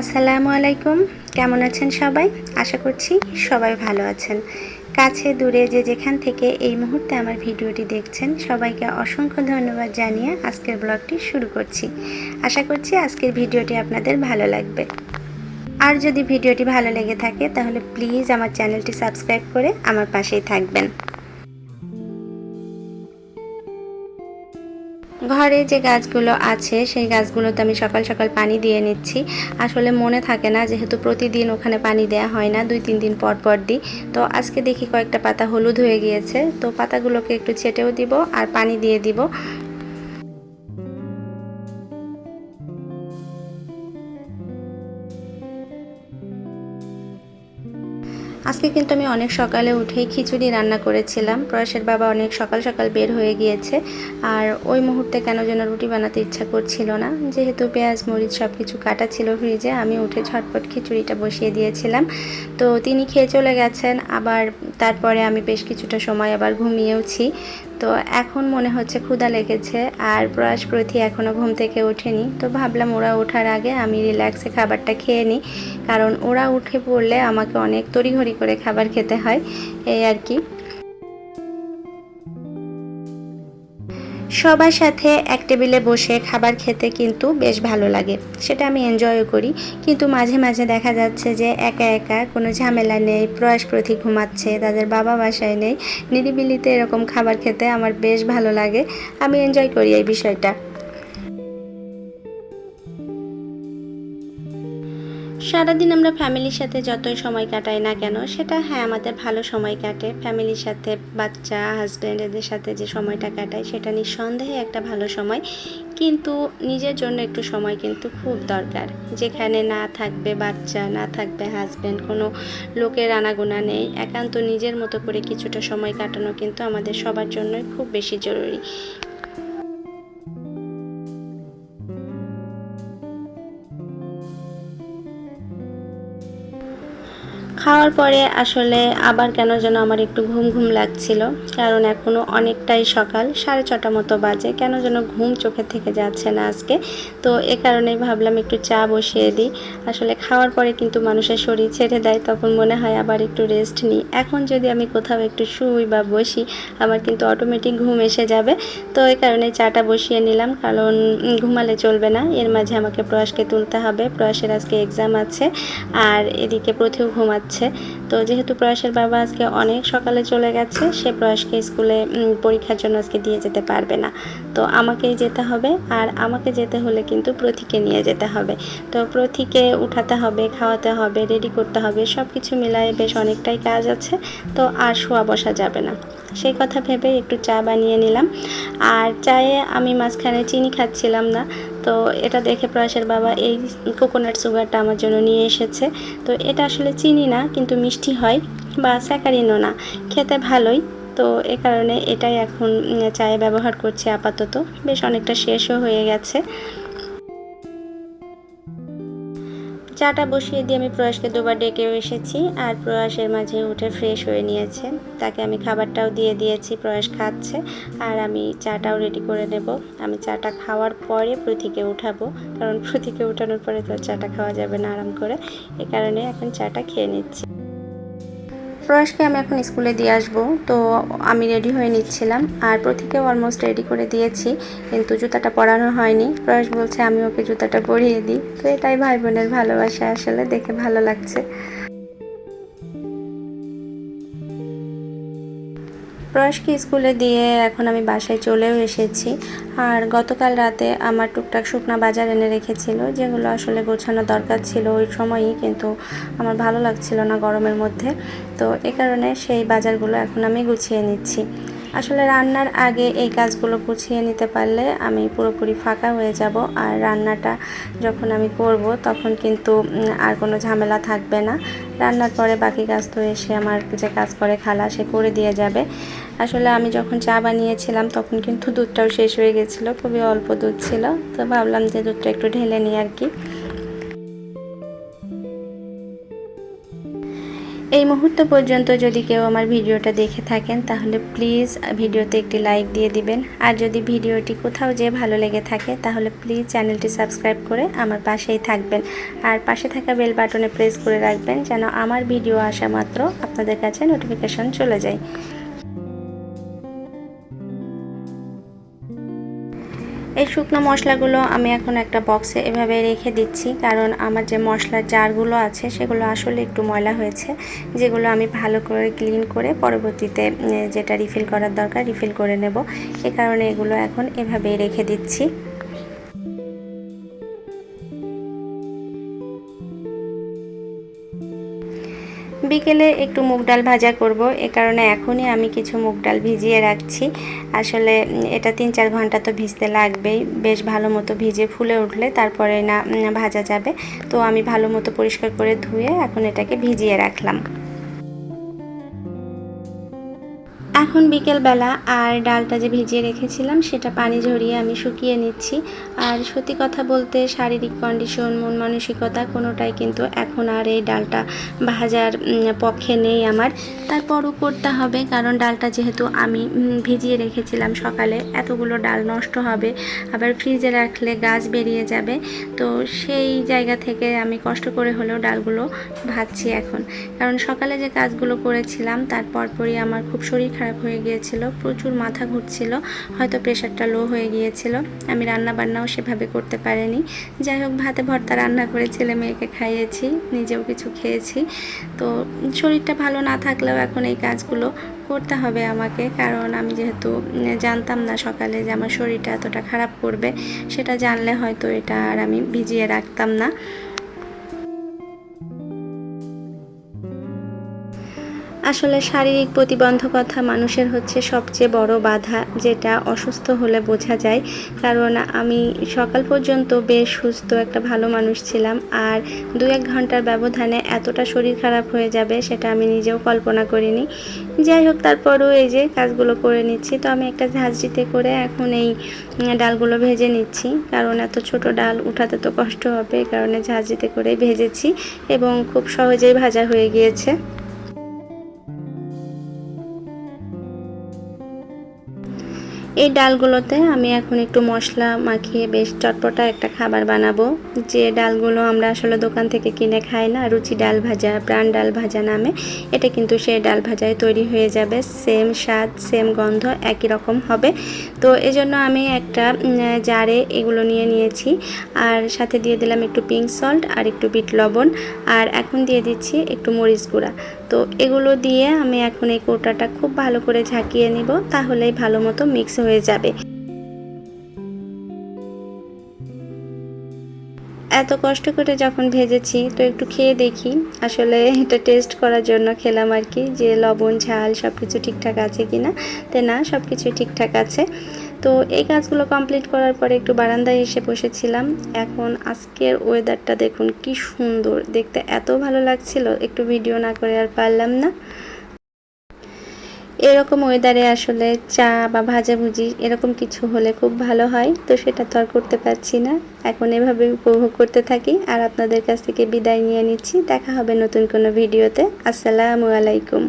আসসালামু আলাইকুম। কেমন আছেন সবাই? আশা করছি সবাই ভালো আছেন। কাছে, দূরে, যে যেখান থেকে এই মুহূর্তে আমার ভিডিওটি দেখছেন, সবাইকে অসংখ্য ধন্যবাদ জানিয়ে আজকের ব্লগটি শুরু করছি। আশা করছি আজকের ভিডিওটি আপনাদের ভালো লাগবে। আর যদি ভিডিওটি ভালো লেগে থাকে, তাহলে প্লিজ আমার চ্যানেলটি সাবস্ক্রাইব করে আমার পাশেই থাকবেন। ঘরে যে গাছগুলো আছে, সেই গাছগুলোতে আমি সকাল সকাল পানি দিয়ে নিচ্ছি। আসলে মনে থাকে না, যেহেতু প্রতিদিন ওখানে পানি দেয়া হয় না, দুই তিন দিন পর পর দিই। তো আজকে দেখি কয়েকটা পাতা হলুদ হয়ে গিয়েছে, তো পাতাগুলোকে একটু ছেটেও দিব আর পানি দিয়ে দিব। আজকে কিন্তু আমি অনেক সকালে উঠেই খিচুড়ি রান্না করেছিলাম। প্রয়াসের বাবা অনেক সকাল সকাল বের হয়ে গিয়েছে। আর ওই মুহূর্তে কেন যেন রুটি বানাতে ইচ্ছা করছিল না। যেহেতু পেঁয়াজ, মরিচ সব কিছু কাটা ছিল ফ্রিজে, আমি উঠে ঝটপট খিচুড়িটা বসিয়ে দিয়েছিলাম। তো তিনি খেয়ে চলে গেছেন। আবার তারপরে আমি বেশ কিছুটা সময় আবার ঘুমিয়েওছি। তো এখন মনে হচ্ছে ক্ষুধা লেগেছে আর প্রয়াস প্রতি এখনও ঘুম থেকে ওঠেনি। তো ভাবলাম ওরা ওঠার আগে আমি রিল্যাক্সে খাবারটা খেয়ে নিই, কারণ ওরা উঠে পড়লে আমাকে অনেক তড়িঘড়ি করে খাবার খেতে হয়, এই আর কি। সবার সাথে এক টেবিলে বসে খাবার খেতে কিন্তু বেশ ভালো লাগে। সেটা আমি এনজয়ও করি। কিন্তু মাঝে মাঝে দেখা যাচ্ছে যে একা একা কোনো ঝামেলা নেই, প্রয়াস প্রতি ঘুমাচ্ছে, তাদের বাবা বাসায় নেই। নিরিবিলিতে এরকম খাবার খেতে আমার বেশ ভালো লাগে। আমি এনজয় করি এই বিষয়টা। সারাদিন আমরা ফ্যামিলির সাথে যতই সময় কাটাই না কেন, সেটা হ্যাঁ আমাদের ভালো সময় কাটে। ফ্যামিলির সাথে, বাচ্চা হাজব্যান্ড এদের সাথে যে সময়টা কাটাই, সেটা নিঃসন্দেহে একটা ভালো সময়। কিন্তু নিজের জন্য একটু সময় কিন্তু খুব দরকার। যেখানে না থাকবে বাচ্চা, না থাকবে হাজব্যান্ড কোনো লোকের আনাগোনা নেই। একান্ত নিজের মতো করে কিছুটা সময় কাটানো কিন্তু আমাদের সবার জন্যই খুব বেশি জরুরি। খাওয়ার পরে আসলে আবার কেন যেন আমার একটু ঘুম ঘুম লাগছিল। কারণ এখনও অনেকটাই সকাল, সাড়ে ছটা মতো বাজে। কেন যেন ঘুম চোখে থেকে যাচ্ছে না আজকে। তো এ কারণেই ভাবলাম একটু চা বসিয়ে দিই। আসলে খাওয়ার পরে কিন্তু মানুষের শরীর ছেড়ে দেয়, তখন মনে হয় আবার একটু রেস্ট নিই। এখন যদি আমি কোথাও একটু শুই বা বসি, আমার কিন্তু অটোমেটিক ঘুম এসে যাবে। তো এই কারণে চাটা বসিয়ে নিলাম। কারণ ঘুমালে চলবে না। এর মাঝে আমাকে প্রয়াসকে তুলতে হবে। প্রয়াসের আজকে এক্সাম আছে। আর এদিকে প্রথেও ঘুমাচ্ছে। যাচ্ছে। তো যেহেতু প্রয়াসের বাবা আজকে অনেক সকালে চলে গেছে, সে প্রয়াসকে স্কুলে পরীক্ষার জন্য আজকে দিয়ে যেতে পারবে না। তো আমাকেই যেতে হবে আর আমাকে যেতে হলে কিন্তু প্রথিকে নিয়ে যেতে হবে। তো প্রথিকে উঠাতে হবে, খাওয়াতে হবে, রেডি করতে হবে সব কিছু মিলায়ে বেশ অনেকটাই কাজ আছে। তো আর শোয়া বসা যাবে না। সেই কথা ভেবে একটু চা বানিয়ে নিলাম। আর চায়ে আমি মাঝখানে চিনি খাচ্ছিলাম না। তো এটা দেখে প্রয়াসের বাবা এই কোকোনাট সুগারটা আমার জন্য নিয়ে এসেছে। তো এটা আসলে চিনি না, কিন্তু মিষ্টি হয় বা স্যাকারিনও না। খেতে ভালোই, তো এ কারণে এটাই এখন চায়ে ব্যবহার করছি আপাতত। বেশ অনেকটা শেষও হয়ে গেছে। চাটা বসিয়ে দিয়ে আমি প্রয়াসকে দুবার ডেকে এসেছি আর প্রয়াসের মাঝে উঠে ফ্রেশ হয়ে নিয়েছে। তাকে আমি খাবারটাও দিয়ে দিয়েছি, প্রয়াস খাচ্ছে আর আমি চাটাও রেডি করে নেব। আমি চাটা খাওয়ার পরে প্রতীকে উঠাবো, কারণ প্রতীকে উঠানোর পরে তো চাটা খাওয়া যাবে না আরাম করে। এ কারণে এখন চাটা খেয়ে নিচ্ছি। প্রয়াসকে আমি এখন স্কুলে দিয়ে আসব। তো আমি রেডি হয়ে নিচ্ছিলাম। আর প্রতীকেও অলমোস্ট রেডি করে দিয়েছি। কিন্তু জুতাটা পরানো হয়নি। প্রয়াস বলছে, আমি ওকে জুতাটা পরিয়ে দিই। তো এটাই ভাই বোনের ভালোবাসা। আসলে দেখে ভালো লাগছে। প্রয়াসকে স্কুলে দিয়ে এখন আমি বাসায় চলেও এসেছি। আর গতকাল রাতে আমার টুকটাক শুকনা বাজার এনে রেখেছিল, যেগুলো আসলে গোছানো দরকার ছিল ওই সময়ই, কিন্তু আমার ভালো লাগছিল না গরমের মধ্যে। তো এ কারণে সেই বাজারগুলো এখন আমি গুছিয়ে নিচ্ছি। আসলে রান্নার আগে এই কাজগুলো গুছিয়ে নিতে পারলে আমি পুরোপুরি ফাঁকা হয়ে যাব। আর রান্নাটা যখন আমি করব, তখন কিন্তু আর কোনো ঝামেলা থাকবে না। রান্নার পরে বাকি কাজ তো এসে আমার যে কাজ করে খালা, সে করে দিয়ে যাবে। আসলে আমি যখন চা বানিয়েছিলাম, তখন কিন্তু দুধটাও শেষ হয়ে গেছিল, খুবই অল্প দুধ ছিল। তো ভাবলাম যে দুধটা একটু ঢেলে নিই আর কি। এই মুহূর্ত পর্যন্ত যদি কেউ আমার ভিডিওটা দেখে থাকেন, তাহলে প্লিজ ভিডিওতে একটি লাইক দিয়ে দিবেন। আর যদি ভিডিওটি কোথাও যেয়ে ভালো লেগে থাকে, তাহলে প্লিজ চ্যানেলটি সাবস্ক্রাইব করে আমার পাশেই থাকবেন। আর পাশে থাকা বেল বাটনে প্রেস করে রাখবেন যেন আমার ভিডিও আসা মাত্র আপনাদের কাছে নোটিফিকেশন চলে যায়। এই শুকনো মশলাগুলো আমি এখন একটা বক্সে এভাবে রেখে দিচ্ছি, কারণ আমার যে মশলার জারগুলো আছে সেগুলো আসলে একটু ময়লা হয়েছে, যেগুলো আমি ভালো করে ক্লিন করে পরবর্তীতে যেটা রিফিল করার দরকার রিফিল করে নেব। এ কারণে এগুলো এখন এভাবেই রেখে দিচ্ছি। বিকেলে একটু মুগ ডাল ভাজা করব। এ কারণে এখনই আমি কিছু মুগ ডাল ভিজিয়ে রাখছি। আসলে এটা তিন চার ঘণ্টা তো ভিজতে লাগবেই। বেশ ভালো মতো ভিজে ফুলে উঠলে তারপরে না ভাজা যাবে। তো আমি ভালো মতো পরিষ্কার করে ধুয়ে এখন এটাকে ভিজিয়ে রাখলাম। এখন বিকেলবেলা আর ডালটা যে ভিজিয়ে রেখেছিলাম, সেটা পানি ঝরিয়ে আমি শুকিয়ে নিচ্ছি। আর সত্যি কথা বলতে শারীরিক কন্ডিশন মন মানসিকতা কোনোটাই কিন্তু এখন আর এই ডালটা ভাজার পক্ষে নেই আমার। তারপরও করতে হবে, কারণ ডালটা যেহেতু আমি ভিজিয়ে রেখেছিলাম সকালে, এতগুলো ডাল নষ্ট হবে। আবার ফ্রিজে রাখলে গাছ বেরিয়ে যাবে। তো সেই জায়গা থেকে আমি কষ্ট করে হলেও ডালগুলো ভাজছি এখন। কারণ সকালে যে কাজগুলো করেছিলাম তারপর পরই আমার খুব শরীর খারাপ হয়ে গিয়েছিল, প্রচুর মাথা ঘুরছিল, হয়তো প্রেশারটা লো হয়ে গিয়েছিল। আমি রান্না বান্নাও সেভাবে করতে পারিনি। যাই হোক, ভাতে ভর্তা রান্না করে ছেলে মেয়েকে খাইয়েছি, নিজেও কিছু খেয়েছি। তো শরীরটা ভালো না থাকলেও এখন এই কাজগুলো করতে হবে আমাকে, কারণ আমি যেহেতু জানতাম না সকালে যে আমার শরীরটা এতটা খারাপ করবে, সেটা জানলে হয়তো এটা আর আমি ভিজিয়ে রাখতাম না। আসলে শারীরিক প্রতিবন্ধকতা মানুষের হচ্ছে সবচেয়ে বড় বাধা, যেটা অসুস্থ হলে বোঝা যায়। কারণ আমি সকাল পর্যন্ত বেশ সুস্থ একটা ভালো মানুষ ছিলাম, আর দু এক ঘণ্টার ব্যবধানে এতটা শরীর খারাপ হয়ে যাবে সেটা আমি নিজেও কল্পনা করিনি। যাই হোক, তারপরও এই যে কাজগুলো করে নিচ্ছি, তো আমি একটা ঝাঁঝরিতে করে এখন এই ডালগুলো ভেজে নিচ্ছি। কারণ এত ছোট ডাল উঠাতে তো কষ্ট হবে কারণে ঝাঁঝরিতে করে ভেজেছি এবং খুব সহজেই ভাজা হয়ে গিয়েছে। এই ডালগুলোতে আমি এখন একটু মশলা মাখিয়ে বেশ চটপটা একটা খাবার বানাবো। যে ডালগুলো আমরা আসলে দোকান থেকে কিনে খাই না, রুচি ডাল ভাজা, প্রাণ ডাল ভাজা নামে, এটা কিন্তু সেই ডাল ভাজায় তৈরি হয়ে যাবে। সেম স্বাদ, সেম গন্ধ, একই রকম হবে। তো এজন্য আমি একটা জারে এগুলো নিয়ে নিয়েছি। আর সাথে দিয়ে দিলাম একটু পিঙ্ক সল্ট আর একটু বিট লবণ। আর এখন দিয়ে দিচ্ছি একটু মরিচ গুঁড়া। তো এগুলো দিয়ে আমি এখন এই কোটাটা খুব ভালো করে ঝাঁকিয়ে নিব, তাহলেই ভালো মতো মিক্স হয়ে যাবে। এত কষ্ট করে যখন ভেজেছি, তো একটু খেয়ে দেখি। আসলে এটা টেস্ট করার জন্য খেলাম আর কি, যে লবণ, ঝাল সব কিছু ঠিকঠাক আছে কি না তে না সব কিছু ঠিকঠাক আছে। তো এই কাজগুলো কমপ্লিট করার পরে একটু বারান্দায় এসে বসেছিলাম। এখন আজকের ওয়েদারটা দেখুন কি সুন্দর। দেখতে এত ভালো লাগছিল, একটু ভিডিও না করে আর পারলাম না। এরকম ওয়েদারে আসলে চা বা ভাজাভুজি এরকম কিছু হলে খুব ভালো হয়, তো সেটা তো আর করতে পারছি না। এখন এভাবে উপভোগ করতে থাকি। আর আপনাদের কাছ থেকে বিদায় নিয়ে নিচ্ছি। দেখা হবে নতুন কোনো ভিডিওতে আসসালামু আলাইকুম।